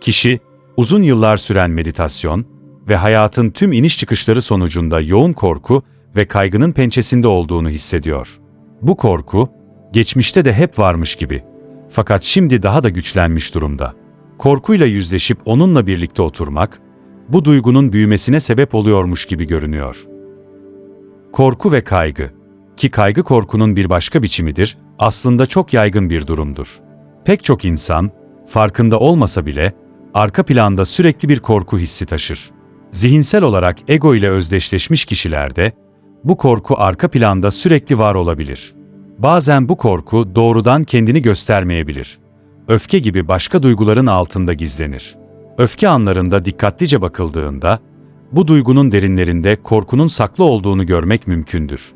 Kişi, uzun yıllar süren meditasyon ve hayatın tüm iniş çıkışları sonucunda yoğun korku ve kaygının pençesinde olduğunu hissediyor. Bu korku, geçmişte de hep varmış gibi. Fakat şimdi daha da güçlenmiş durumda. Korkuyla yüzleşip onunla birlikte oturmak, bu duygunun büyümesine sebep oluyormuş gibi görünüyor. Korku ve kaygı, ki kaygı korkunun bir başka biçimidir, aslında çok yaygın bir durumdur. Pek çok insan, farkında olmasa bile, arka planda sürekli bir korku hissi taşır. Zihinsel olarak ego ile özdeşleşmiş kişilerde, bu korku arka planda sürekli var olabilir. Bazen bu korku doğrudan kendini göstermeyebilir. Öfke gibi başka duyguların altında gizlenir. Öfke anlarında dikkatlice bakıldığında, bu duygunun derinlerinde korkunun saklı olduğunu görmek mümkündür.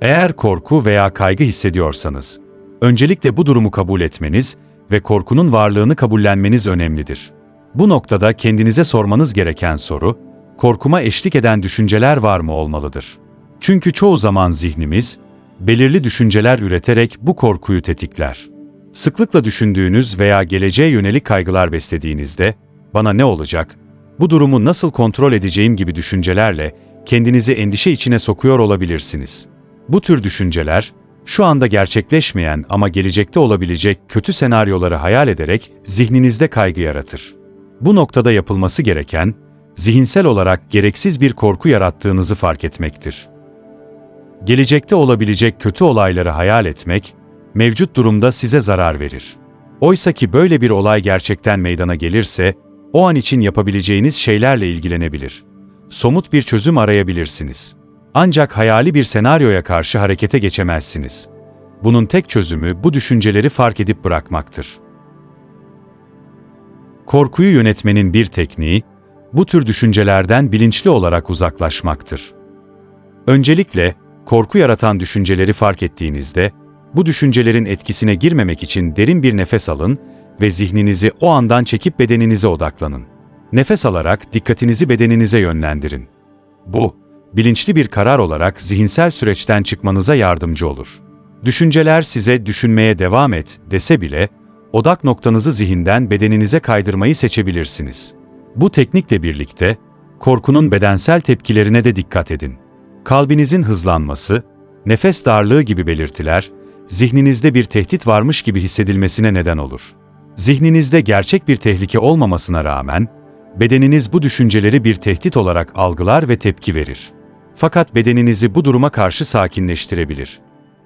Eğer korku veya kaygı hissediyorsanız, öncelikle bu durumu kabul etmeniz ve korkunun varlığını kabullenmeniz önemlidir. Bu noktada kendinize sormanız gereken soru, korkuma eşlik eden düşünceler var mı olmalıdır. Çünkü çoğu zaman zihnimiz, belirli düşünceler üreterek bu korkuyu tetikler. Sıklıkla düşündüğünüz veya geleceğe yönelik kaygılar beslediğinizde, bana ne olacak, bu durumu nasıl kontrol edeceğim gibi düşüncelerle kendinizi endişe içine sokuyor olabilirsiniz. Bu tür düşünceler, şu anda gerçekleşmeyen ama gelecekte olabilecek kötü senaryoları hayal ederek zihninizde kaygı yaratır. Bu noktada yapılması gereken, zihinsel olarak gereksiz bir korku yarattığınızı fark etmektir. Gelecekte olabilecek kötü olayları hayal etmek, mevcut durumda size zarar verir. Oysa ki böyle bir olay gerçekten meydana gelirse, o an için yapabileceğiniz şeylerle ilgilenebilir. Somut bir çözüm arayabilirsiniz. Ancak hayali bir senaryoya karşı harekete geçemezsiniz. Bunun tek çözümü bu düşünceleri fark edip bırakmaktır. Korkuyu yönetmenin bir tekniği, bu tür düşüncelerden bilinçli olarak uzaklaşmaktır. Öncelikle, korku yaratan düşünceleri fark ettiğinizde, bu düşüncelerin etkisine girmemek için derin bir nefes alın ve zihninizi o andan çekip bedeninize odaklanın. Nefes alarak dikkatinizi bedeninize yönlendirin. Bu, bilinçli bir karar olarak zihinsel süreçten çıkmanıza yardımcı olur. Düşünceler size düşünmeye devam et dese bile, odak noktanızı zihinden bedeninize kaydırmayı seçebilirsiniz. Bu teknikle birlikte, korkunun bedensel tepkilerine de dikkat edin. Kalbinizin hızlanması, nefes darlığı gibi belirtiler, zihninizde bir tehdit varmış gibi hissedilmesine neden olur. Zihninizde gerçek bir tehlike olmamasına rağmen, bedeniniz bu düşünceleri bir tehdit olarak algılar ve tepki verir. Fakat bedeninizi bu duruma karşı sakinleştirebilir.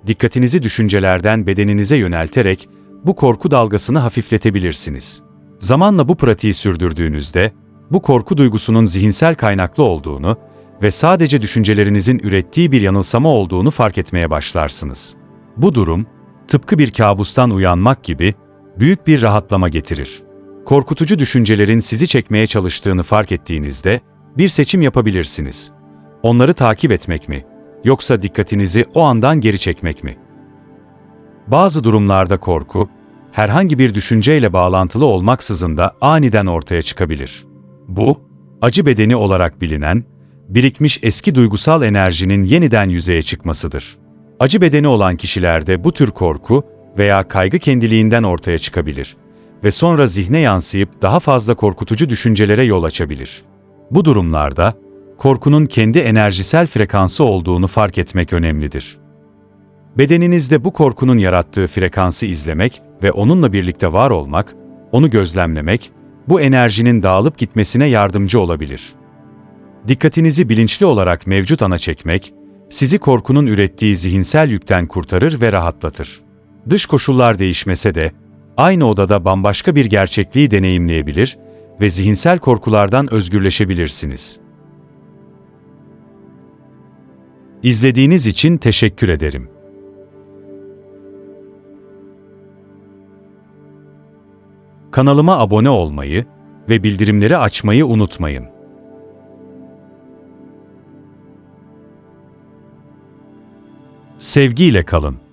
Dikkatinizi düşüncelerden bedeninize yönelterek bu korku dalgasını hafifletebilirsiniz. Zamanla bu pratiği sürdürdüğünüzde, bu korku duygusunun zihinsel kaynaklı olduğunu ve sadece düşüncelerinizin ürettiği bir yanılsama olduğunu fark etmeye başlarsınız. Bu durum, tıpkı bir kabustan uyanmak gibi büyük bir rahatlama getirir. Korkutucu düşüncelerin sizi çekmeye çalıştığını fark ettiğinizde bir seçim yapabilirsiniz. Onları takip etmek mi, yoksa dikkatinizi o andan geri çekmek mi? Bazı durumlarda korku, herhangi bir düşünceyle bağlantılı olmaksızın da aniden ortaya çıkabilir. Bu, acı bedeni olarak bilinen, birikmiş eski duygusal enerjinin yeniden yüzeye çıkmasıdır. Acı bedeni olan kişilerde bu tür korku veya kaygı kendiliğinden ortaya çıkabilir ve sonra zihne yansıyıp daha fazla korkutucu düşüncelere yol açabilir. Bu durumlarda, korkunun kendi enerjisel frekansı olduğunu fark etmek önemlidir. Bedeninizde bu korkunun yarattığı frekansı izlemek ve onunla birlikte var olmak, onu gözlemlemek, bu enerjinin dağılıp gitmesine yardımcı olabilir. Dikkatinizi bilinçli olarak mevcut ana çekmek, sizi korkunun ürettiği zihinsel yükten kurtarır ve rahatlatır. Dış koşullar değişmese de, aynı odada bambaşka bir gerçekliği deneyimleyebilir ve zihinsel korkulardan özgürleşebilirsiniz. İzlediğiniz için teşekkür ederim. Kanalıma abone olmayı ve bildirimleri açmayı unutmayın. Sevgiyle kalın.